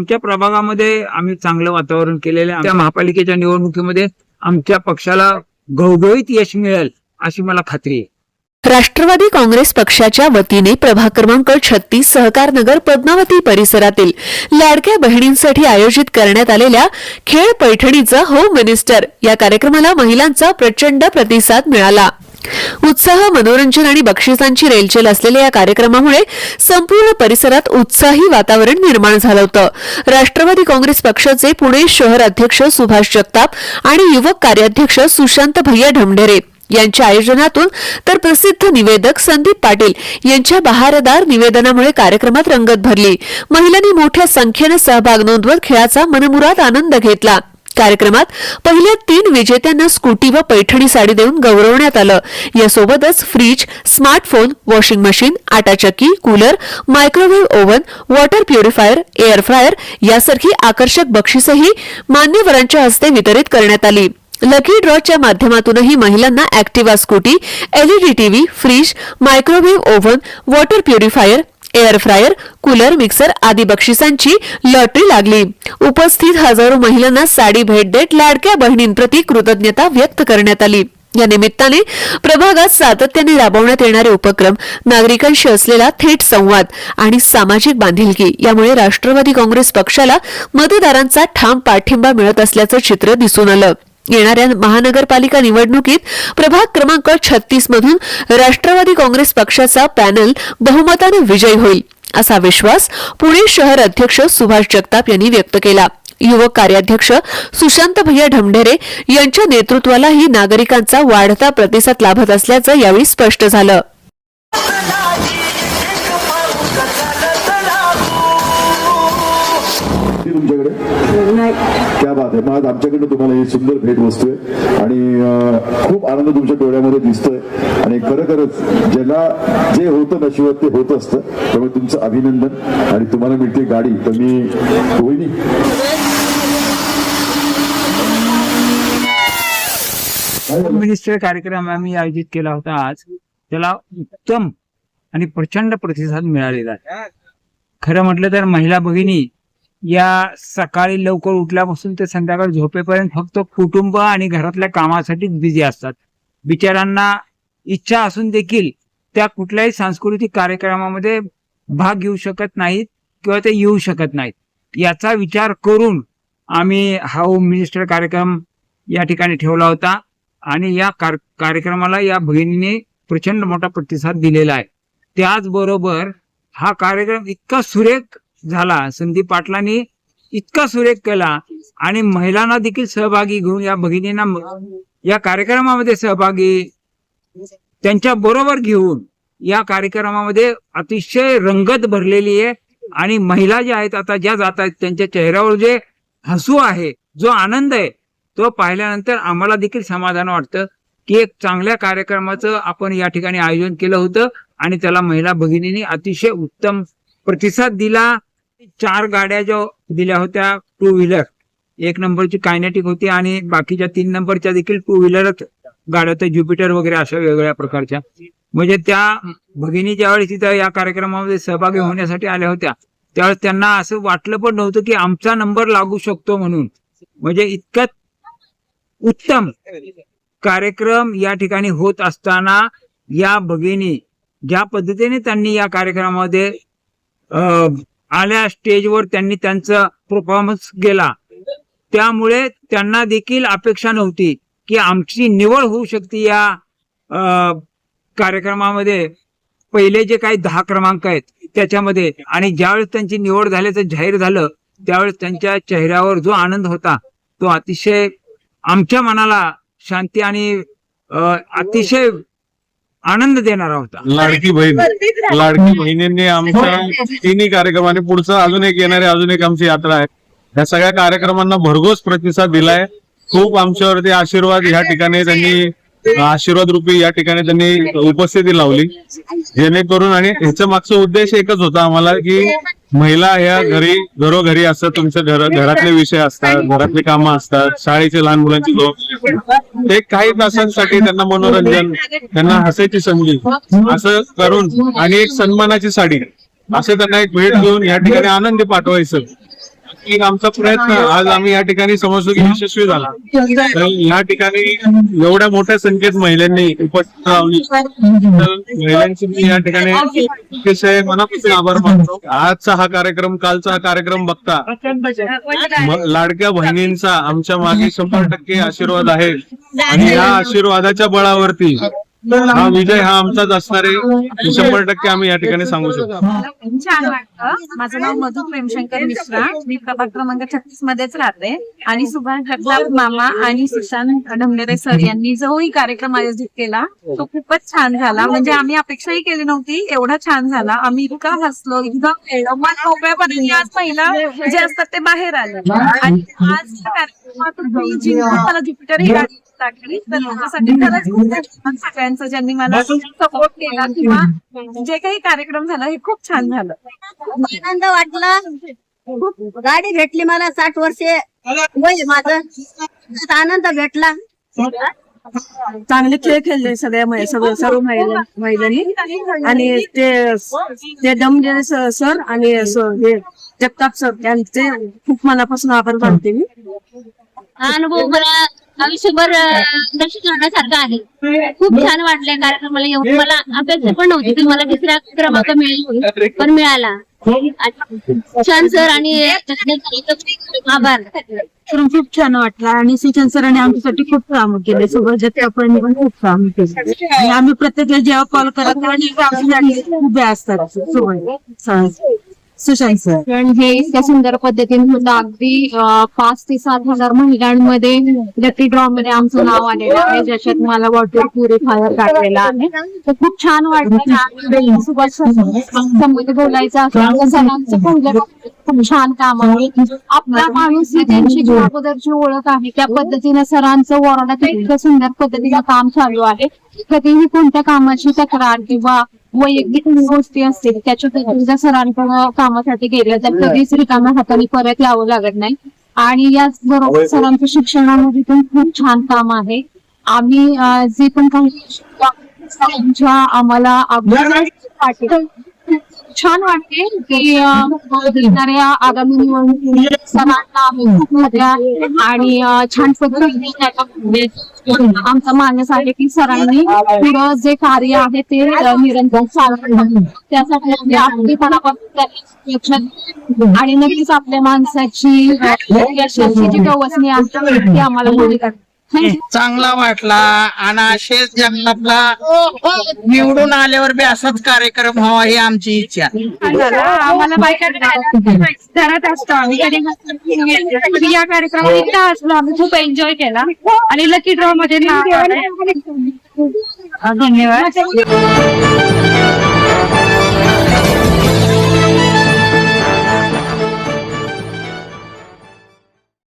आमच्या प्रभागामध्ये आम्ही चांगलं वातावरण केलेलं आहे. त्या महापालिकेच्या निवडणुकीमध्ये आमच्या पक्षाला घवघवीत यश मिळेल अशी मला खात्री आहे. राष्ट्रवादी काँग्रेस पक्षाच्या वतीने प्रभाग क्रमांक छत्तीस सहकार नगर पद्मावती परिसरातील लाडक्या बहिणींसाठी आयोजित करण्यात आलेल्या खेळ पैठणीचं होम मिनिस्टर या कार्यक्रमाला महिलांचा प्रचंड प्रतिसाद मिळाला. उत्साह मनोरंजन आणि बक्षिसांची रेलचेल असलेल्या या कार्यक्रमामुळे संपूर्ण परिसरात उत्साही वातावरण निर्माण झालं होतं. राष्ट्रवादी काँग्रेस पक्षाचे पुणे शहर अध्यक्ष सुभाष जगताप आणि युवक कार्याध्यक्ष सुशांत भैया ढमढेरे यांच्या आयोजनातून तर प्रसिद्ध निवेदक संदीप पाटील यांच्या बहारदार निवेदनामुळे कार्यक्रमात रंगत भरली. महिलांनी मोठ्या संख्येनं सहभाग नोंदवत खेळाचा मनमुराद आनंद घेतला. कार्यक्रमात पहिल्या तीन विजेत्यांना स्कूटी व पैठणी साडी देऊन गौरवण्यात आलं. यासोबतच fridge smartphone washing machine आटाचक्की cooler microwave oven water purifier air fryer यासारखी आकर्षक बक्षिसही मान्यवरांच्या हस्ते वितरित करण्यात आली. लकी ड्रॉच्या माध्यमातूनही महिलांना Activa Scooty LED TV fridge microwave oven water purifier air fryer cooler mixer आदी बक्षिसांची लॉटरी लागली. उपस्थित हजारो महिलांना साडी भेट देत लाडक्या बहिणींप्रती कृतज्ञता व्यक्त करण्यात आली. या निमित्ताने प्रभागात सातत्याने राबवण्यात येणारे उपक्रम नागरिकांशी असलेला थेट संवाद आणि सामाजिक बांधिलकी यामुळे राष्ट्रवादी काँग्रेस पक्षाला मतदारांचा ठाम पाठिंबा मिळत असल्याचं चित्र दिसून आलं. येणाऱ्या महानगरपालिका निवडणुकीत प्रभाग क्रमांक छत्तीस मधून राष्ट्रवादी काँग्रेस पक्षाचा पॅनल बहुमतानं विजयी होईल असा विश्वास पुणे शहर अध्यक्ष सुभाष जगताप यांनी व्यक्त केला. युवक कार्याध्यक्ष सुशांत भैया ढमढेरे यांच्या नेतृत्वालाही नागरिकांचा वाढता प्रतिसाद लाभत असल्याचं यावेळी स्पष्ट झालं. ती तुमच्याकडे? क्या बात आहे. मग आमच्याकडनं तुम्हाला ही सुंदर भेट वस्तू आहे आणि खूप आनंद तुमच्या डोळ्यामध्ये दिसतोय. आणि खरं खरंच ज्याला जे होतं नशिबात ते होत असतं. त्यामुळे तुमचं अभिनंदन. आणि तुम्हाला मिळते गाडी. तर मी होईनी होम मिनिस्टर कार्यक्रम आम्ही आयोजित केला होता आज. त्याला उत्तम आणि प्रचंड प्रतिसाद मिळालेला आहे. खरं म्हटलं तर महिला भगिनी या सकाळी लवकर उठल्यापासून ते संध्याकाळी झोपेपर्यंत फक्त कुटुंब आणि घरातल्या कामासाठीच बिझी असतात. बिचारांना इच्छा असून देखील त्या कुठल्याही सांस्कृतिक कार्यक्रमामध्ये भाग घेऊ शकत नाहीत किंवा ते येऊ शकत नाहीत. याचा विचार करून आम्ही हा होम मिनिस्टर कार्यक्रम या ठिकाणी ठेवला होता आणि या कार्यक्रमाला या भगिनीने प्रचंड मोठा प्रतिसाद दिलेला आहे. त्याचबरोबर हा कार्यक्रम इतका सुरेख झाला. संदीप पाटलांनी इतका सुरेख केला आणि महिलांना देखील सहभागी घेऊन या भगिनींना या कार्यक्रमामध्ये सहभागी त्यांच्या बरोबर घेऊन या कार्यक्रमामध्ये अतिशय रंगत भरलेली आहे आणि महिला ज्या आहेत आता ज्या जात आहेत त्यांच्या चेहऱ्यावर जे हसू आहे जो आनंद आहे तो पाहिल्यानंतर आम्हाला देखील समाधान वाटतं की एक चांगल्या कार्यक्रमाचं आपण या ठिकाणी आयोजन केलं होतं आणि त्याला महिला भगिनींनी अतिशय उत्तम प्रतिसाद दिला. चार गाड्या ज्या दिल्या होत्या टू व्हीलर एक नंबरची कायनेटिक होती आणि बाकीच्या तीन नंबरच्या देखील टू व्हीलरच गाड्या होत्या. ज्युपिटर वगैरे अशा वेगवेगळ्या प्रकारच्या. म्हणजे त्या भगिनी ज्यावेळेस तिथं या कार्यक्रमामध्ये सहभागी होण्यासाठी आल्या होत्या त्यावेळेस त्यांना असं वाटलं पण नव्हतं की आमचा नंबर लागू शकतो म्हणून. म्हणजे इतकं उत्तम कार्यक्रम या ठिकाणी होत असताना या भगिनी ज्या पद्धतीने त्यांनी या कार्यक्रमामध्ये अं, आल्या स्टेजवर त्यांनी त्यांचा परफॉर्मन्स केला. त्यामुळे त्यांना देखील अपेक्षा नव्हती की आमची निवड होऊ शकते या कार्यक्रमामध्ये. पहिले जे काही दहा क्रमांक आहेत त्याच्यामध्ये आणि ज्यावेळेस त्यांची निवड झाल्याचं जाहीर झालं त्यावेळेस त्यांच्या चेहऱ्यावर जो आनंद होता तो अतिशय आमच्या मनाला शांती आणि अतिशय आनंद देणारा होता. लाडकी बहीण. लाडकी बहिणींनी आमच्या तिन्ही कार्यक्रमाने पुढचं अजून एक येणारे अजून एक आमची यात्रा आहे. या सगळ्या कार्यक्रमांना भरघोस प्रतिसाद दिलाय. खूप आमच्यावरती आशीर्वाद या ठिकाणी त्यांनी आशीर्वाद रूपी या ठिकाणी त्यांनी उपस्थिती लावली. जेणेकरून आणि ह्याच्या मागचा उद्देश एकच होता आम्हाला की महिला ह्या घरी घरोघरी असतात तुमच्या घर घरातले विषय असतात घरातली कामं असतात शाळेचे लहान मुलांचे लोक. ते काही तासांसाठी त्यांना मनोरंजन त्यांना हसायची संधी असं करून आणि एक सन्मानाची साडी असं त्यांना एक भेट देऊन या ठिकाणी आनंदी पाठवायचं. एक आमचा प्रयत्न आज आम्ही या ठिकाणी समजतो की यशस्वी झाला. तर या ठिकाणी एवढ्या मोठ्या संख्येत महिलांनी उपस्थित राहली तर महिलांचे मी या ठिकाणी अतिशय मनापासून आभार मानतो. आजचा हा कार्यक्रम कालचा हा कार्यक्रम बघता लाडक्या बहिणींचा आमच्या मागे शंभर टक्के आशीर्वाद आहे. आणि या आशीर्वादाच्या बळावरती हा विजय हा आमचाच असणार आहे. शंभर टक्के आम्ही या ठिकाणी सांगू शकतो. खूप छान वाटतं. माझं नाव मधु प्रेमशंकर मिश्रा. मी प्रभाग क्रमांक छत्तीस मध्येच राहते. आणि सुभाष जगताप मामा आणि सुशांत ढमलेरे सर यांनी जोही कार्यक्रम आयोजित केला. तो खूपच छान झाला. म्हणजे आम्ही अपेक्षाही केली नव्हती. एवढा छान झाला. आम्ही इतका हसलो. इतकं खेळलो मन मोकळ्यापर्यंत आज पहिला जे असतात ते बाहेर आले. आणि आज या कार्यक्रमात तुम्ही जी मला ज्युपिटर ही गाडी टाकली तर त्याच्यासाठी खरंच खूप धन्यवाद सगळ्यांचं ज्यांनी मला सपोर्ट केला किंवा जे काही कार्यक्रम झाला हे खूप छान झालं. आनंद वाटला. खूप गाडी भेटली मला साठ वर्षे. वय माझं. आनंद भेटला. चांगले खेळ खेळले सगळ्या महि- सगळं सर्व महिला- महिलांनी. आणि ते ते दमलेले स- सर आणि स- हे जगताप सर यांचे खूप मनापासून आभार मानते मी. हा अनुभव मला आयुष्यभर लक्षात राहण्यासारखा आहे. खूप छान वाटले कार्यक्रमाला येऊन. मला अपेक्षा पण नव्हती की मला तिसरा क्रमांक मिळेल पण मिळाला. छान सर आणि आभार. खूप छान वाटलं. आणि सिंचन सरांनी आमच्यासाठी खूप काम केले. सोबत आपण पण खूप काम केले. आणि आम्ही प्रत्येक जेव्हा कॉल करत तेव्हा नेमकं आमच्यासाठी उभे असतात. सोबत सुशांत सर हे इतक्या सुंदर पद्धतीने होतं अगदी अं, पाच ते सात हजार महिलांमध्ये लकी ड्रॉ मध्ये आमचं नाव आलेलं आहे ज्याच्यात मला वॉटर प्युरिफायर टाकलेला आहे. तर खूप छान वाटलं सुभाष बोलायचं असेल तर सरांचं पहिलं खूप छान काम आहे. आपला माणूस ही त्यांची जी अगोदरची ओळख आहे. त्या पद्धतीने सरांचं वॉर्डात इतकं सुंदर पद्धतीचं काम चालू आहे. कधीही कोणत्या कामाची तक्रार किंवा वैयक्तिक गोष्टी असतील त्याच्या तुझ्या सरांकडे कामासाठी गेल्या तर कधीच रिकाम्या हाताने परत यावं लागत नाही. आणि याच बरोबर सरांच्या शिक्षणामध्ये पण खूप छान काम आहे. आम्ही जे पण काही आम्हाला अभ्यास छान वाटते की येणाऱ्या आगामी निवडणूक सणांना आम्ही खूप आणि छान पद्धतीने आमचं मानस आहे की सरांनी पुढं जे कार्य आहे ते निरंतर चालवणं त्यासाठी त्यांनी आणि नक्कीच आपल्या माणसाची यशाची जी गवसणी आहे ती आम्हाला मिळेल करते. चांगला वाटला. आणि असेच जगतापला. निवडून आल्यावर बी असाच कार्यक्रम व्हावा ही आमची इच्छा. आम्हाला बायकांना घरात असतो आम्ही. कधी या कार्यक्रमात इतका असलो आम्ही. खूप एन्जॉय केला. आणि लकी ड्रॉ मध्ये. धन्यवाद.